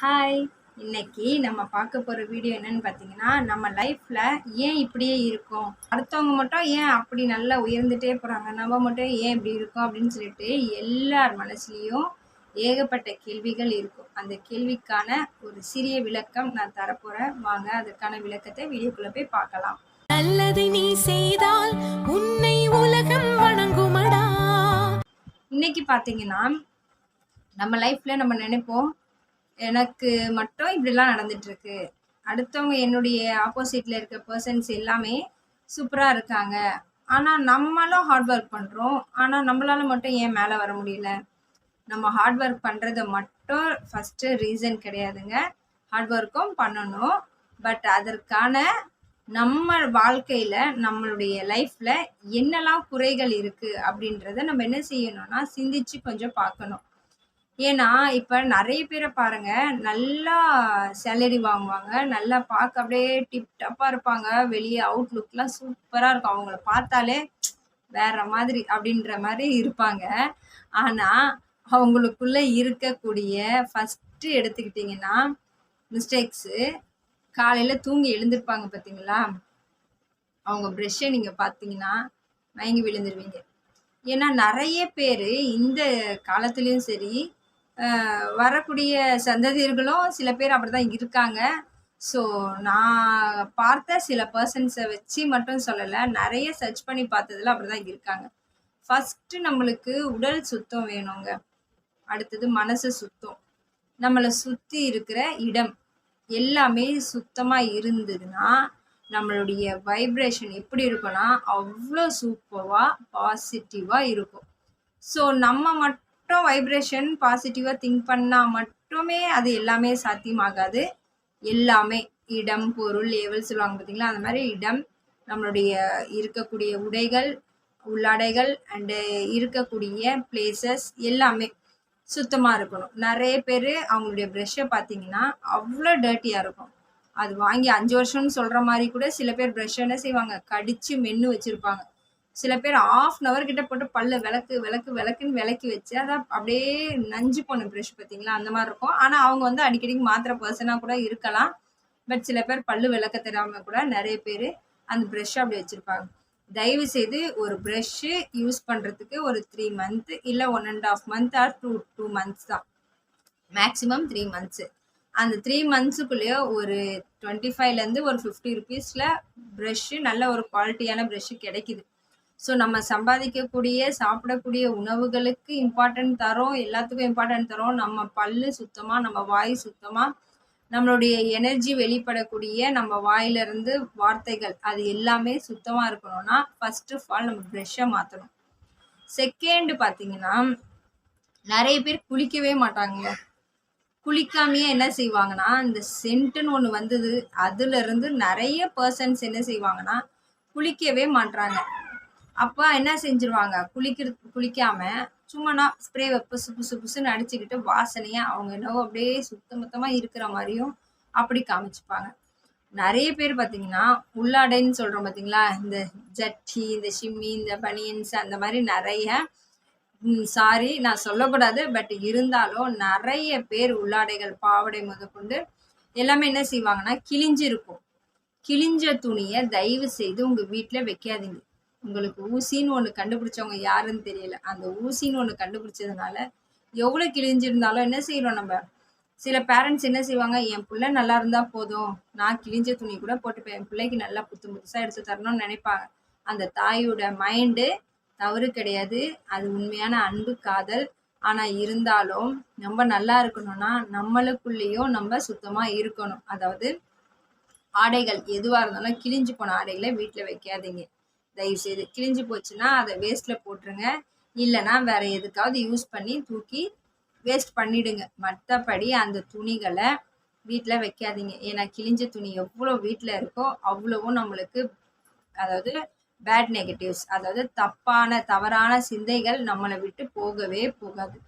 Hi இன்னைக்கு நம்ம பார்க்க போகிற வீடியோ என்னன்னு பார்த்தீங்கன்னா நம்ம லைஃப்பில் ஏன் இப்படியே இருக்கோம்? அடுத்தவங்க மட்டும் ஏன் அப்படி நல்லா உயர்ந்துட்டே போகிறாங்க நம்ம மட்டும் ஏன் இப்படி இருக்கோம் அப்படின்னு சொல்லிட்டு எல்லார் மனசுலேயும் ஏகப்பட்ட கேள்விகள் இருக்கும். அந்த கேள்விக்கான ஒரு சிறிய விளக்கம் நான் தரப்போகிறேன் வாங்க அதற்கான விளக்கத்தை வீடியோக்குள்ளே போய் பார்க்கலாம். நல்லதை நீ செய்தால் உன்னை உலகம் வணங்குமடா. இன்னைக்கு பார்த்தீங்கன்னா நம்ம லைஃப்பில் நம்ம நினைப்போம் எனக்கு மட்டும் இப்படிலாம் நடந்துட்டுருக்கு. அடுத்தவங்க என்னுடைய ஆப்போசிட்டில் இருக்க பர்சன்ஸ் எல்லாமே சூப்பராக இருக்காங்க. ஆனால் நம்மளும் ஹார்ட் ஒர்க் பண்ணுறோம் ஆனால் நம்மளால மட்டும் ஏன் மேலே வர முடியல? நம்ம ஹார்ட் ஒர்க் பண்ணுறத மட்டும் ஃபஸ்ட்டு ரீசன் கிடையாதுங்க. ஹார்ட் ஒர்க்கும் பண்ணணும். பட் அதற்கான நம்ம வாழ்க்கையில் நம்மளுடைய லைஃப்பில் என்னெல்லாம் குறைகள் இருக்குது அப்படின்றத நம்ம என்ன செய்யணும்னா சிந்திச்சு கொஞ்சம் பார்க்கணும். ஏன்னா இப்போ நிறைய பேரை பாருங்க நல்லா சேலரி வாங்குவாங்க நல்லா பார்க்க அப்படியே டிப்டப்பாக இருப்பாங்க. வெளியே அவுட்லுக்லாம் சூப்பராக இருக்கும். அவங்கள பார்த்தாலே வேற மாதிரி அப்படின்ற மாதிரி இருப்பாங்க. ஆனால் அவங்களுக்குள்ள இருக்கக்கூடிய ஃபஸ்ட்டு எடுத்துக்கிட்டிங்கன்னா மிஸ்டேக்ஸு காலையில் தூங்கி எழுந்திருப்பாங்க பார்த்தீங்களா அவங்க ப்ரெஷ்ஷை நீங்கள் பார்த்தீங்கன்னா மயங்கி விழுந்துருவீங்க. ஏன்னா நிறைய பேர் இந்த காலத்துலேயும் சரி வரக்கூடிய சந்ததியர்களும் சில பேர் அப்படி தான் இருக்காங்க. ஸோ நான் பார்த்த சில பர்சன்ஸை வச்சு மட்டும் சொல்லலை நிறைய சர்ச் பண்ணி பார்த்ததுல அப்படி தான் இருக்காங்க. ஃபஸ்ட்டு நம்மளுக்கு உடல் சுத்தம் வேணுங்க. அடுத்தது மனசு சுத்தம். நம்மளை சுற்றி இருக்கிற இடம் எல்லாமே சுத்தமாக இருந்ததுன்னா நம்மளுடைய வைப்ரேஷன் எப்படி இருக்கும்னா அவ்வளோ சூப்பராக பாசிட்டிவாக இருக்கும். ஸோ நம்ம மட்டும் மட்டும் வைப்ரேஷன் பாசிட்டிவாக திங்க் பண்ணால் மட்டுமே அது எல்லாமே சாத்தியமாகாது. எல்லாமே இடம் பொருள் ஏவல் சொல்லுவாங்க பார்த்தீங்களா அந்த மாதிரி இடம் நம்மளுடைய இருக்கக்கூடிய உடைகள் உள்ளாடைகள் அண்டு இருக்கக்கூடிய பிளேசஸ் எல்லாமே சுத்தமாக இருக்கணும். நிறைய பேர் அவங்களுடைய ப்ரெஷ்ஷை பார்த்தீங்கன்னா அவ்வளோ டர்ட்டியாக இருக்கும். அது வாங்கி அஞ்சு வருஷம்னு சொல்கிற மாதிரி கூட சில பேர் ப்ரெஷ் என்ன செய்வாங்க? கடித்து மென்று வச்சுருப்பாங்க. சில பேர் ஆஃப் அன் அவர் கிட்ட போட்டு பல்ல விளக்கு விளக்கு விளக்குன்னு விளக்கி வச்சு அதான் அப்படியே நஞ்சு போன ப்ரெஷ் பார்த்தீங்களா? அந்த மாதிரி இருக்கும். ஆனால் அவங்க வந்து அடிக்கடிக்கு மாத்திர பர்சனாக கூட இருக்கலாம். பட் சில பேர் பல்லு விளக்க தெரியாமல் கூட நிறைய பேர் அந்த ப்ரெஷ்ஷை அப்படி வச்சுருப்பாங்க. தயவு செய்து ஒரு ப்ரெஷ்ஷு யூஸ் பண்ணுறதுக்கு ஒரு த்ரீ மந்த்து இல்லை one and half month or two two months தான். மேக்ஸிமம் த்ரீ மந்த்ஸு அந்த த்ரீ மந்த்ஸுக்குள்ளேயே ஒரு டுவெண்ட்டி ஃபைவ்லேருந்து ஒரு ஃபிஃப்டி ருபீஸில் ப்ரெஷ்ஷு நல்ல ஒரு குவாலிட்டியான ப்ரெஷ்ஷு கிடைக்குது. ஸோ நம்ம சம்பாதிக்கக்கூடிய சாப்பிடக்கூடிய உணவுகளுக்கு இம்பார்ட்டன்ட் தரோம் எல்லாத்துக்கும் இம்பார்ட்டன்ட் தரோம். நம்ம பல்லு சுத்தமாக நம்ம வாய் சுத்தமாக நம்மளுடைய எனர்ஜி வெளிப்படக்கூடிய நம்ம வாயிலிருந்து வார்த்தைகள் அது எல்லாமே சுத்தமாக இருக்கணும்னா ஃபர்ஸ்ட் ஆஃப் ஆல் நம்ம ப்ரெஷ்ஷை மாற்றணும் செகண்ட் பார்த்தீங்கன்னா நிறைய பேர் குளிக்கவே மாட்டாங்க குளிக்காமையே என்ன செய்வாங்கன்னா இந்த சென்ட்டுன்னு ஒன்று வந்தது அதுலேருந்து நிறைய பர்சன்ஸ் என்ன செய்வாங்கன்னா குளிக்கவே மாட்றாங்க. அப்போ என்ன செஞ்சிருவாங்க? குளிக்கிறது குளிக்காம சும்மானா ஸ்ப்ரே புசு புசு புசுன்னு அடிச்சுக்கிட்டு வாசனையாக அவங்க என்னவோ அப்படியே சுத்தமொத்தமாக இருக்கிற மாதிரியும் அப்படி காமிச்சுப்பாங்க. நிறைய பேர் பார்த்தீங்கன்னா உள்ளாடைன்னு சொல்கிறோம் பார்த்தீங்களா? இந்த ஜட்டி இந்த ஷிம்மி இந்த பனியன்ஸ் அந்த மாதிரி நிறைய சாரி நான் சொல்லக்கூடாது பட் இருந்தாலும் நிறைய பேர் உள்ளாடைகள் பாவாடை முதற்கொண்டு எல்லாமே என்ன செய்வாங்கன்னா கிழிஞ்சு இருக்கும் கிழிஞ்ச துணியை தயவு செய்து உங்கள் வீட்டில் வைக்காதீங்க. உங்களுக்கு ஊசின்னு ஒன்று கண்டுபிடிச்சவங்க யாருன்னு தெரியல. அந்த ஊசின்னு ஒன்று கண்டுபிடிச்சதுனால எவ்வளோ கிழிஞ்சிருந்தாலும் என்ன செய்கிறோம் நம்ம? சில பேரண்ட்ஸ் என்ன செய்வாங்க? என் பிள்ளை நல்லா இருந்தால் போதும். நான் கிழிஞ்ச துணி கூட போட்டுப்பேன். என் பிள்ளைக்கு நல்லா புத்து புதுசாக எடுத்து தரணும்னு நினைப்பாங்க. அந்த தாயோட மைண்டு தவறு கிடையாது. அது உண்மையான அன்பு காதல். ஆனால் இருந்தாலும் நம்ம நல்லா இருக்கணும்னா நம்மளுக்குள்ளேயும் நம்ம சுத்தமாக இருக்கணும். அதாவது ஆடைகள் எதுவாக இருந்தாலும் கிழிஞ்சு போன ஆடைகளை வீட்டில் வைக்காதீங்க. தயவுசெய்து கிழிஞ்சு போச்சுன்னா அதை வேஸ்ட்டில் போட்டுருங்க. இல்லைன்னா வேற எதுக்காவது யூஸ் பண்ணி தூக்கி வேஸ்ட் பண்ணிடுங்க. மற்றபடி அந்த துணிகளை வீட்டில் வைக்காதீங்க. ஏன்னா கிழிஞ்ச துணி எவ்வளோ வீட்டில் இருக்கோ அவ்வளவும் நம்மளுக்கு அதாவது பேட் நெகட்டிவ்ஸ் அதாவது தப்பான தவறான சிந்தைகள் நம்மளை விட்டு போகவே போகாது.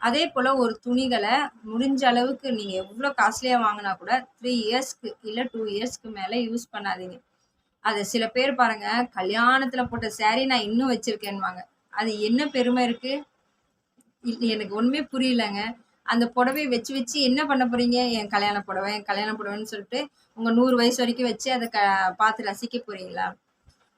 அதே போல் ஒரு துணிகளை முடிஞ்ச அளவுக்கு நீங்கள் எவ்வளோ காஸ்ட்லியாக வாங்கினா கூட த்ரீ இயர்ஸ்க்கு இல்லை டூ இயர்ஸ்க்கு மேலே யூஸ் பண்ணாதீங்க. அது சில பேர் பாருங்க கல்யாணத்தில் போட்ட saree நான் இன்னும் வச்சிருக்கேன்வாங்க அது என்ன பெருமை இருக்குது எனக்கு ஒன்றுமே புரியலங்க அந்த புடவைய வச்சு வச்சு என்ன பண்ண போறீங்க? என் கல்யாண புடவை, என் கல்யாண புடவைன்னு சொல்லிட்டு, உங்க நூறு வயசு வரைக்கும் வச்சு அதை க பார்த்து ரசிக்க போறீங்களா?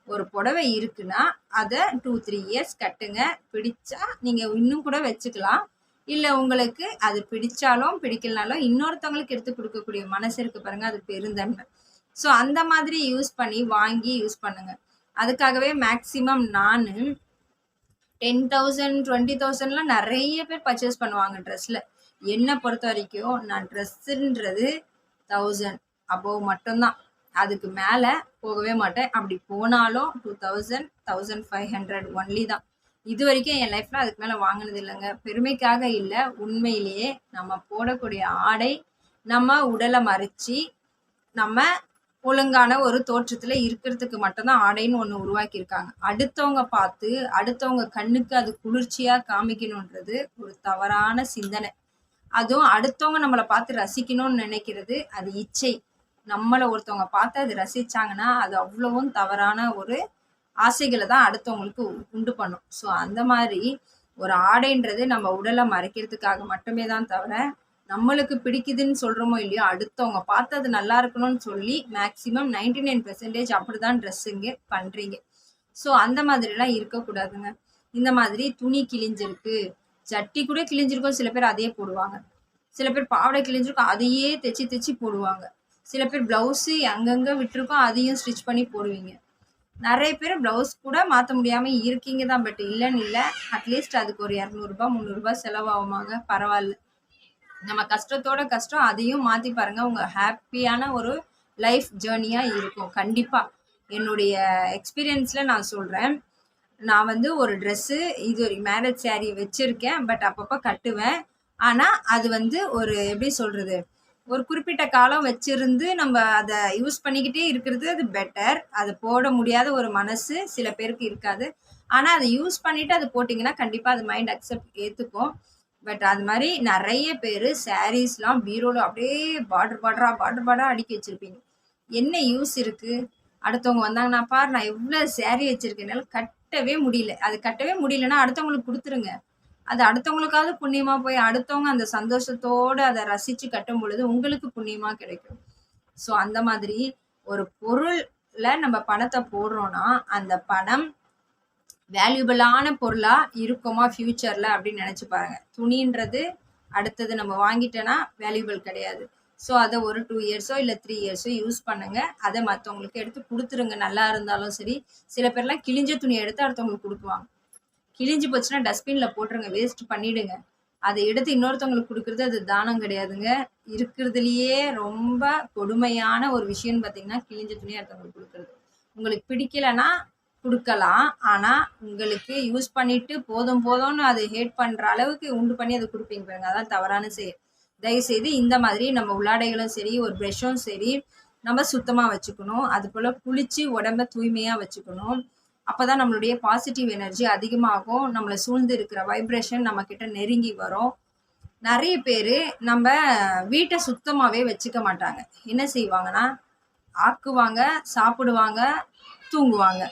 ஒரு புடவை இருக்குன்னா, அதை டூ த்ரீ இயர்ஸ் கட்டுங்க. பிடிச்சா நீங்க இன்னும் கூட வச்சுக்கலாம். இல்ல உங்களுக்கு அது பிடிச்சாலும், பிடிக்கலனாலும் இன்னொருத்தவங்களுக்கு எடுத்து கொடுக்கக்கூடிய மனசு இருக்கு பாருங்க, அது பெருந்தன்மை. ஸோ அந்த மாதிரி யூஸ் பண்ணி வாங்கி யூஸ் பண்ணுங்க. அதுக்காகவே மேக்ஸிமம் நானு 10,000 20,000லாம் நெறைய பேர் பர்ச்சேஸ் பண்ணுவாங்க ட்ரெஸ்ஸில் என்னை பொறுத்த வரைக்கும் நான் ட்ரெஸ்ஸுன்றது தௌசண்ட் அபோவ் மட்டும்தான் அதுக்கு மேலே போகவே மாட்டேன். அப்படி போனாலும் 2000, 1500 ஒன்லி தான். இது வரைக்கும் என் லைஃப்பில் அதுக்கு மேலே வாங்கினது இல்லைங்க பெருமைக்காக இல்லை உண்மையிலேயே நம்ம போடக்கூடிய ஆடை, நம்ம உடலை மறித்து நம்ம ஒழுங்கான ஒரு தோற்றத்துல இருக்கிறதுக்கு மட்டும்தான் ஆடைன்னு ஒண்ணு உருவாக்கியிருக்காங்க. அடுத்தவங்க பார்த்து, அடுத்தவங்க கண்ணுக்கு அது குளிர்ச்சியா காமிக்கணுன்றது ஒரு தவறான சிந்தனை. அதுவும் அடுத்தவங்க நம்மளை பார்த்து ரசிக்கணும்னு நினைக்கிறது அது இச்சை. நம்மளை ஒருத்தவங்க பார்த்து அது ரசிச்சாங்கன்னா, அது அவ்வளவும் தவறான ஒரு ஆசைகளை தான் அடுத்தவங்களுக்கு உண்டு பண்ணும். ஸோ அந்த மாதிரி ஒரு ஆடைன்றது நம்ம உடலை மறைக்கிறதுக்காக மட்டுமே தான் தவிர, நம்மளுக்கு பிடிக்குதுன்னு சொல்கிறோமோ இல்லையோ, அடுத்தவங்க பார்த்து அது நல்லா இருக்கணும்னு சொல்லி மேக்ஸிமம் நைன்டி நைன் பெர்சன்டேஜ் அப்படி தான் ட்ரெஸ்ஸுங்க பண்ணுறீங்க ஸோ அந்த மாதிரிலாம் இருக்கக்கூடாதுங்க. இந்த மாதிரி துணி கிழிஞ்சிருக்கு, சட்டி கூட கிழிஞ்சிருக்கும் சில பேர் அதையே போடுவாங்க. சில பேர் பாவாடை கிழிஞ்சிருக்கும் அதையே தைச்சி தைச்சி போடுவாங்க. சில பேர் ப்ளவுஸு எங்கெங்கே விட்டுருக்கோம் அதையும் ஸ்டிச் பண்ணி போடுவீங்க. நிறைய பேர் ப்ளவுஸ் கூட மாற்ற முடியாமல் இருக்கீங்க தான். பட் இல்லைன்னு இல்லை அட்லீஸ்ட் அதுக்கு ஒரு இரநூறுபா முந்நூறுரூபா செலவாகுமாங்க, பரவாயில்ல நம்ம கஷ்டத்தோட கஷ்டம் அதையும் மாத்தி பாருங்க. உங்க ஹாப்பியான ஒரு லைஃப் ஜேர்னியாக இருக்கும். கண்டிப்பா. என்னுடைய எக்ஸ்பீரியன்ஸ்ல நான் சொல்றேன். நான் வந்து ஒரு ட்ரெஸ்ஸு இது ஒரு மேரேஜ் சாரி வச்சிருக்கேன். பட் அப்பப்போ கட்டுவேன். ஆனா, அது வந்து ஒரு எப்படி சொல்றது? ஒரு குறிப்பிட்ட காலம் வச்சிருந்து நம்ம அதை யூஸ் பண்ணிக்கிட்டே இருக்கிறது அது பெட்டர். அது போட முடியாத ஒரு மனசு சில பேருக்கு இருக்காது. ஆனால் அதை யூஸ் பண்ணிட்டு அது போட்டிங்கன்னா கண்டிப்பாக அது மைண்ட் அக்செப்ட் ஏற்றுக்கும் பட் அது மாதிரி நிறைய பேர் சாரீஸ்லாம் பீரோவில் அப்படியே பார்டர் பார்டரா, பார்டர் பார்டரா அடுக்கி வச்சுருப்பீங்க என்ன யூஸ் இருக்கு? அடுத்தவங்க வந்தாங்கன்னா, "பாரு நான் எவ்வளோ சேரீ வச்சுருக்கேனால கட்டவே முடியல." அது கட்டவே முடியலன்னா அடுத்தவங்களுக்கு கொடுத்துருங்க அது அடுத்தவங்களுக்காவது புண்ணியமாக போய் அடுத்தவங்க அந்த சந்தோஷத்தோடு அதை ரசித்து கட்டும் கட்டும்பொழுது, உங்களுக்கு புண்ணியமாக கிடைக்கும். ஸோ அந்த மாதிரி ஒரு பொருளில் நம்ம பணத்தை போடுறோன்னா அந்த பணம் வேல்யூபிளான பொருளாக இருக்குமா ஃப்யூச்சரில் அப்படின்னு நினச்சி பாருங்க. துணின்றது அடுத்தது நம்ம வாங்கிட்டோன்னா வேல்யூபிள் கிடையாது. ஸோ அதை ஒரு டூ இயர்ஸோ இல்லை த்ரீ இயர்ஸோ யூஸ் பண்ணுங்க. அதை மற்றவங்களுக்கு எடுத்து கொடுத்துருங்க நல்லா இருந்தாலும் சரி. சில பேர்லாம் கிழிஞ்ச துணியை எடுத்து அடுத்தவங்களுக்கு கொடுக்குவாங்க கிழிஞ்சு போச்சுன்னா டஸ்ட்பினில் போட்டுருங்க. வேஸ்ட் பண்ணிவிடுங்க அதை எடுத்து இன்னொருத்தவங்களுக்கு கொடுக்குறது அது தானம் கிடையாதுங்க. இருக்கிறதுலையே ரொம்ப கொடுமையான ஒரு விஷயம்னு பார்த்தீங்கன்னா, கிழிஞ்ச துணியை அடுத்தவங்களுக்கு கொடுக்குறது உங்களுக்கு பிடிக்கலன்னா கொடுக்கலாம் ஆனால் உங்களுக்கு யூஸ் பண்ணிட்டு போதும் போதும்னு அது ஹேட் பண்ணுற அளவுக்கு உண்டு பண்ணி அதை கொடுப்பீங்க பாருங்க. அதான் தவறான செயல். தயவுசெய்து இந்த மாதிரி நம்ம உள்ளாடைகளும் சரி, ஒரு ப்ரெஷ்ஷும் சரி, நம்ம சுத்தமாக வச்சுக்கணும். அது போல் குளிச்சு உடம்ப தூய்மையாக வச்சுக்கணும். அப்போ தான் நம்மளுடைய பாசிட்டிவ் எனர்ஜி அதிகமாகும். நம்மளை சூழ்ந்து இருக்கிற வைப்ரேஷன் நம்மக்கிட்ட நெருங்கி வரும். நிறைய பேர் நம்ம வீட்டை சுத்தமாகவே வச்சுக்க மாட்டாங்க. என்ன செய்வாங்கன்னா, ஆக்குவாங்க, சாப்பிடுவாங்க, தூங்குவாங்க.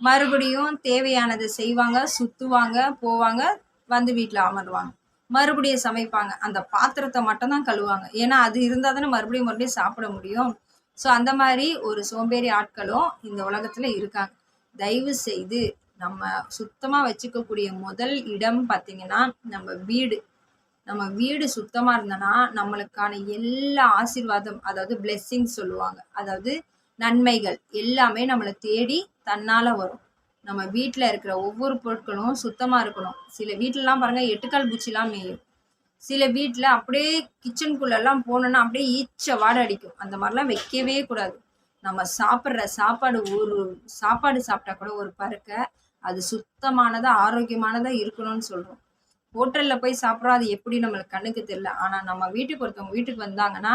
மறுபடியும் தேவையானதை செய்வாங்க, சுத்துவாங்க, போவாங்க, வந்து வீட்டில் அமருவாங்க. மறுபடியும் சமைப்பாங்க. அந்த பாத்திரத்தை மட்டும்தான் கழுவாங்க ஏன்னா, அது இருந்தால் தானே மறுபடியும் மறுபடியும் சாப்பிட முடியும். ஸோ அந்த மாதிரி ஒரு சோம்பேறி ஆட்களும் இந்த உலகத்தில் இருக்காங்க. தயவு செய்து நம்ம சுத்தமாக வச்சுக்கக்கூடிய முதல் இடம் பார்த்தீங்கன்னா, நம்ம வீடு. நம்ம வீடு சுத்தமாக இருந்தோன்னா நம்மளுக்கான எல்லா ஆசீர்வாதம் அதாவது பிளெஸ்ஸிங் சொல்லுவாங்க. அதாவது நன்மைகள் எல்லாமே நம்மளை தேடி தன்னால் வரும். நம்ம வீட்டில் இருக்கிற ஒவ்வொரு பொருட்களும் சுத்தமாக இருக்கணும். சில வீட்டிலலாம் பாருங்கள் எட்டுக்கால் பூச்சிலாம் மேயும். சில வீட்டில் அப்படியே கிச்சனுக்குள்ளெல்லாம் போனோன்னா அப்படியே ஈச்ச வாடை அடிக்கும். அந்த மாதிரிலாம் வைக்கவே கூடாது. நம்ம சாப்பிட்ற சாப்பாடு ஒரு சாப்பாடு சாப்பிட்டா கூட ஒரு பருக்க, அது சுத்தமானதாக ஆரோக்கியமானதாக இருக்கணும்னு சொல்கிறோம் ஹோட்டலில் போய் சாப்பிட்றோம் அது எப்படி நம்மளுக்கு கண்ணுக்கு தெரியல. ஆனால் நம்ம வீட்டுக்கு ஒருத்தவங்க வீட்டுக்கு வந்தாங்கன்னா,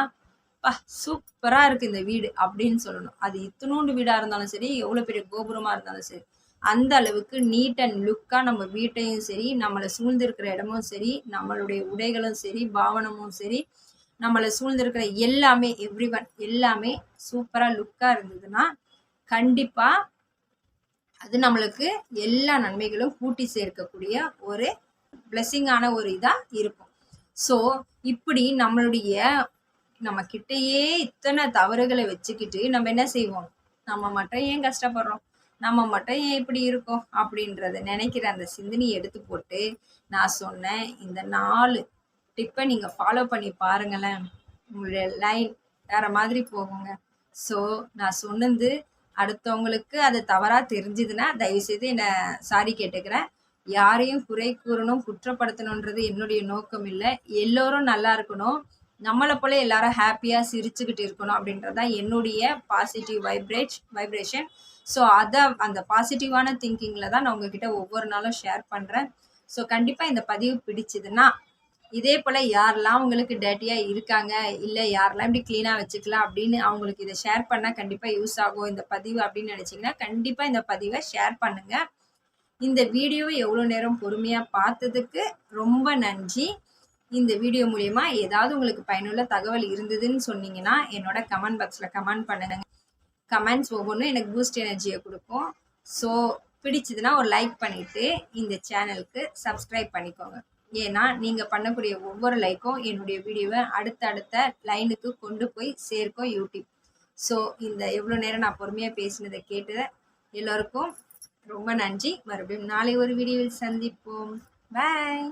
"அப்பா சூப்பரா இருக்கு இந்த வீடு" அப்படின்னு சொல்லணும். அது இத்தனோண்டு வீடா இருந்தாலும் சரி, எவ்வளோ பெரிய கோபுரமா இருந்தாலும் சரி. அந்த அளவுக்கு நீட் அண்ட் லுக்கா நம்ம வீட்டையும் சரி, நம்மளை சூழ்ந்திருக்கிற இடமும் சரி, நம்மளுடைய உடைகளும் சரி, பாவனமும் சரி, நம்மளை சூழ்ந்திருக்கிற எல்லாமே எல்லாமே எவ்ரிஒன் எல்லாமே சூப்பரா லுக்கா இருந்ததுன்னா, கண்டிப்பா அது நம்மளுக்கு எல்லா நன்மைகளும் கூட்டி சேர்க்கக்கூடிய ஒரு பிளெஸ்ஸிங்கான ஒரு இதாக இருக்கும். ஸோ இப்படி நம்மளுடைய நம்ம கிட்டயே இத்தனை தவறுகளை வச்சுக்கிட்டு நம்ம என்ன செய்வோம்? நம்ம மட்டும் ஏன் கஷ்டப்படுறோம்? நம்ம மட்டும் ஏன் இப்படி இருக்கோம்? அப்படின்றத நினைக்கிற அந்த சிந்தனையை எடுத்து போட்டு நான் சொன்னேன். இந்த நாலு டிப்பை நீங்கள் ஃபாலோ பண்ணி பாருங்களேன். உங்களுடைய லைன் வேற மாதிரி போகுங்க. ஸோ நான் சொன்னது அடுத்தவங்களுக்கு அது தவறாக தெரிஞ்சுதுன்னா தயவுசெய்து என்னை சாரி கேட்டுக்கிறேன். யாரையும் குறை கூறணும் குற்றப்படுத்தணுன்றது என்னுடைய நோக்கம் இல்லை. எல்லோரும் நல்லா இருக்கணும். நம்மளை போல எல்லாரும் ஹாப்பியாக சிரிச்சுக்கிட்டு இருக்கணும் அப்படின்றது தான் என்னுடைய பாசிட்டிவ் வைப்ரேட் வைப்ரேஷன் ஸோ அதை அந்த பாசிட்டிவான திங்கிங்கில் தான் நான் உங்ககிட்ட ஒவ்வொரு நாளும் ஷேர் பண்ணுறேன் ஸோ கண்டிப்பாக இந்த பதிவு பிடிச்சதுன்னா இதே போல் யாரெல்லாம் உங்களுக்கு டேட்டியாக இருக்காங்க இல்லை யாரெல்லாம் இப்படி க்ளீனாக வச்சுக்கலாம் அப்படின்னு அவங்களுக்கு இதை ஷேர் பண்ணால் கண்டிப்பாக யூஸ் ஆகும் இந்த பதிவு அப்படின்னு நினச்சிங்கன்னா கண்டிப்பாக இந்த பதிவை ஷேர் பண்ணுங்கள் இந்த வீடியோவை எவ்வளோ நேரம் பொறுமையாக பார்த்ததுக்கு ரொம்ப நன்றி. இந்த வீடியோ மூலயமா ஏதாவது உங்களுக்கு பயனுள்ள தகவல் இருந்ததுன்னு சொன்னீங்கன்னா என்னோட கமெண்ட் பாக்ஸில் கமெண்ட் பண்ணுங்க. கமெண்ட்ஸ் ஒவ்வொன்றும் எனக்கு பூஸ்ட் எனர்ஜியை கொடுக்கும். ஸோ பிடிச்சதுன்னா ஒரு லைக் பண்ணிவிட்டு இந்த சேனலுக்கு சப்ஸ்கிரைப் பண்ணிக்கோங்க. ஏன்னா நீங்கள் பண்ணக்கூடிய ஒவ்வொரு லைக்கும் என்னுடைய வீடியோவை அடுத்தடுத்த லைனுக்கு கொண்டு போய் சேர்க்கும் யூடியூப் ஸோ இந்த எவ்வளோ நேரம் நான் பொறுமையாக பேசினதை கேட்டு எல்லோருக்கும் ரொம்ப நன்றி. மறுபடியும் நாளை ஒரு வீடியோவில் சந்திப்போம். பாய்